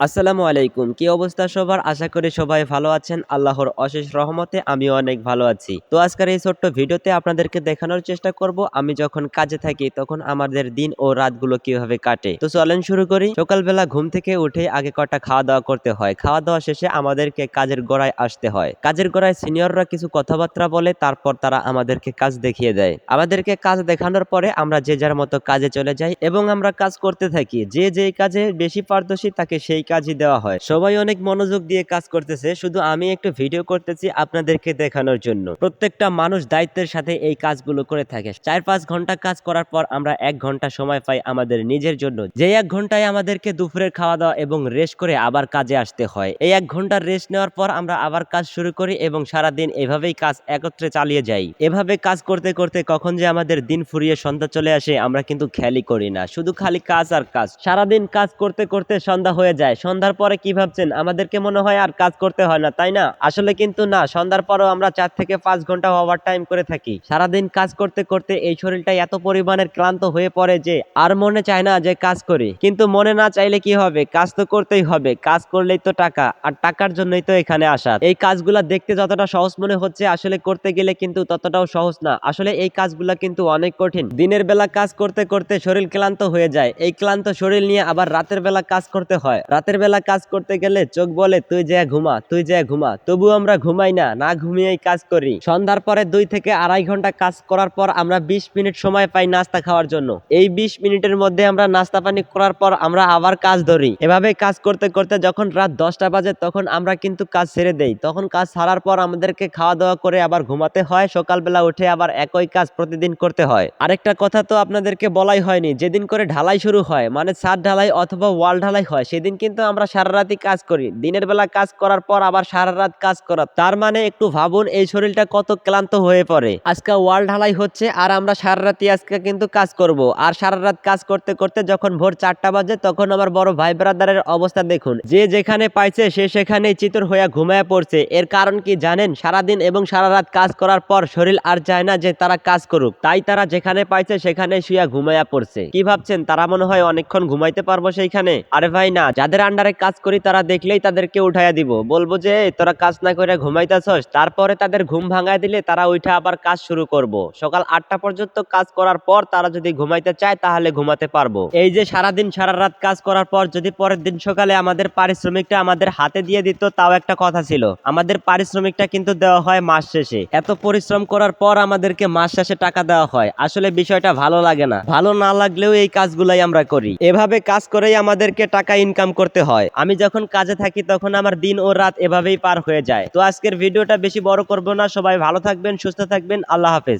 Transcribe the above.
আসসালামু আলাইকুম। কি অবস্থা সবার? আশা করি সবাই ভালো আছেন। আল্লাহর অশেষ রহমতে আমিও অনেক ভালো আছি। তো আজকের এই ছোট্ট ভিডিওতে আপনাদেরকে দেখানোর চেষ্টা করব, আমি যখন কাজে থাকি তখন আমাদের দিন ও রাতগুলো কীভাবে কাটে। তো চলেন শুরু করি। সকালবেলা ঘুম থেকে উঠে আগে কটা খাওয়া দাওয়া করতে হয়। খাওয়া দাওয়া শেষে আমাদেরকে কাজের গোড়ায় আসতে হয়। কাজের গোড়ায় সিনিয়ররা কিছু কথাবার্তা বলে, তারপর তারা আমাদেরকে কাজ দেখিয়ে দেয়। আমাদেরকে কাজ দেখানোর পরে আমরা যে যার মতো কাজে চলে যাই এবং আমরা কাজ করতে থাকি। যে যেই কাজে বেশি পারদর্শী, তাকে সেই কাজই দেওয়া হয়। সবাই অনেক মনোযোগ দিয়ে কাজ করতেছে, শুধু আমি একটু ভিডিও করতেছি আপনাদেরকে দেখানোর জন্য। প্রত্যেকটা মানুষ দায়িত্বের সাথে এই কাজগুলো করে থাকে। চার পাঁচ ঘণ্টা কাজ করার পর আমরা এক ঘণ্টা সময় পাই আমাদের নিজের জন্য। যে এক ঘন্টায় আমাদেরকে দুপুরের খাওয়া দাওয়া এবং রেস্ট করে আবার কাজে আসতে হয়। এই এক ঘণ্টার রেস্ট নেওয়ার পর আমরা আবার কাজ শুরু করি এবং সারা দিন এভাবেই কাজ একত্রে চালিয়ে যাই। এভাবে কাজ করতে করতে কখন যে আমাদের দিন ফুরিয়ে সন্ধ্যা চলে আসে, আমরা কিন্তু খেয়ালই করি না। শুধু খালি কাজ আর কাজ। সারাদিন কাজ করতে করতে সন্ধ্যা হয়ে যায়। সন্ধ্যার পরে কি ভাবছেন? আমাদেরকে মনে হয় আর কাজ করতে হয় না, তাই না? আসলে কিন্তু না, সন্ধ্যার পরেও আমরা চার থেকে পাঁচ ঘণ্টা ওভার টাইম করে থাকি। সারাদিন কাজ করতে করতে এই শরীরটা এত পরিমাণের ক্লান্ত হয়ে পড়ে যে আর মনে চায় না যে কাজ করি। কিন্তু মনে না চাইলে কি হবে? কাজ তো করতেই হবে, কাজ করলেই তো টাকা, আর টাকার জন্যই তো এখানে আসা এই কাজগুলা দেখতে যতটা সহজ মনে হচ্ছে, আসলে করতে গেলে কিন্তু ততটাও সহজ না। আসলে এই কাজগুলা কিন্তু অনেক কঠিন। দিনের বেলা কাজ করতে করতে শরীর ক্লান্ত হয়ে যায়। এই ক্লান্ত শরীর নিয়ে আবার রাতের বেলা কাজ করতে হয়। রাতের বেলা কাজ করতে গেলে চোখ বলে, তুই যা ঘুমা, তুই যা ঘুমা তবু আমরা ঘুমাই না না ঘুমিয়েই কাজ করি। সন্ধ্যার পরে দুই থেকে আড়াই ঘণ্টা কাজ করার পর আমরা বিশ মিনিট সময় পাই নাস্তা খাওয়ার জন্য। এই বিশ মিনিটের মধ্যে আমরা নাস্তা পানি করার পর আমরা আবার কাজ ধরি। এভাবে কাজ করতে করতে যখন রাত দশটা বাজে, তখন আমরা কিন্তু কাজ ছেড়ে দেই। তখন কাজ ছাড়ার পর আমাদেরকে খাওয়া দাওয়া করে আবার ঘুমাতে হয়। সকালবেলা উঠে আবার একই কাজ প্রতিদিন করতে হয়। আরেকটা কথা তো আপনাদেরকে বলাই হয়নি, যেদিন করে ঢালাই শুরু হয় মানে ছাদ ঢালাই অথবা ওয়াল ঢালাই হয়, সেদিন কিন্তু আমরা সারা রাতই কাজ করি। দিনের বেলা কাজ করার পর আবার সারা রাত কাজ করা। তার মানে একটু ভাবুন, এই শরীরটা কত ক্লান্ত হয়ে পড়ে। আজকে ওয়াল ঢালাই হচ্ছে আর আমরা সারা রাতই আজকে কিন্তু কাজ করব। আর সারা রাত কাজ করতে করতে যখন ভোর চারটা বাজে, তখন আমার বড় ভাই ব্রাদারের অবস্থা দেখুন। যে যেখানে পাইছে, সে সেখানেই চিতর হইয়া ঘুমায় পড়ছে। এর কারণ কি জানেন? সারাদিন এবং সারা রাত কাজ করার পর শরীর আর চায় না যে তারা কাজ করুক। তাই তারা যেখানে পাইছে সেখানে শুয়া ঘুমায়া পড়ছে। কি ভাবছেন? তারা মনে হয় অনেকক্ষণ ঘুমাইতে পারব সেইখানে? আরে ভাই না, যাদের আন্ডারে কাজ করি, তারা দেখলেই তাদেরকে উঠাইয়া দিব। বলব যে তোরা কাজ না করে ঘুমাইতেছস? তারপরে তাদের ঘুম ভাঙায় দিলে তারা উঠে আবার কাজ শুরু করব। সকাল আটটা পর্যন্ত কাজ করার পর তারা যদি ঘুমাইতে চায়, তাহলে ঘুমাতে পারব। এই যে, সারাদিন, সারা রাত কাজ করার পর যদি পরের দিন সকালে আমাদের পারিশ্রমিকটা আমাদের হাতে দিয়ে দিত, তাও একটা কথা ছিল। আমাদের পারিশ্রমিকটা কিন্তু দেওয়া হয় মাস শেষে। এত পরিশ্রম করার পর আমাদেরকে মাস শেষে টাকা দেওয়া হয়। আসলে বিষয়টা ভালো লাগে না। ভালো না লাগলেও এই কাজগুলাই আমরা করি। এভাবে কাজ করেই আমাদেরকে টাকা ইনকাম করতে হয়। আমি যখন কাজে থাকি তখন আমার দিন ও রাত এভাবেই পার হয়ে যায়। তো আজকের ভিডিওটা বেশি বড় করব না। সবাই ভালো থাকবেন, সুস্থ থাকবেন। আল্লাহ হাফেজ।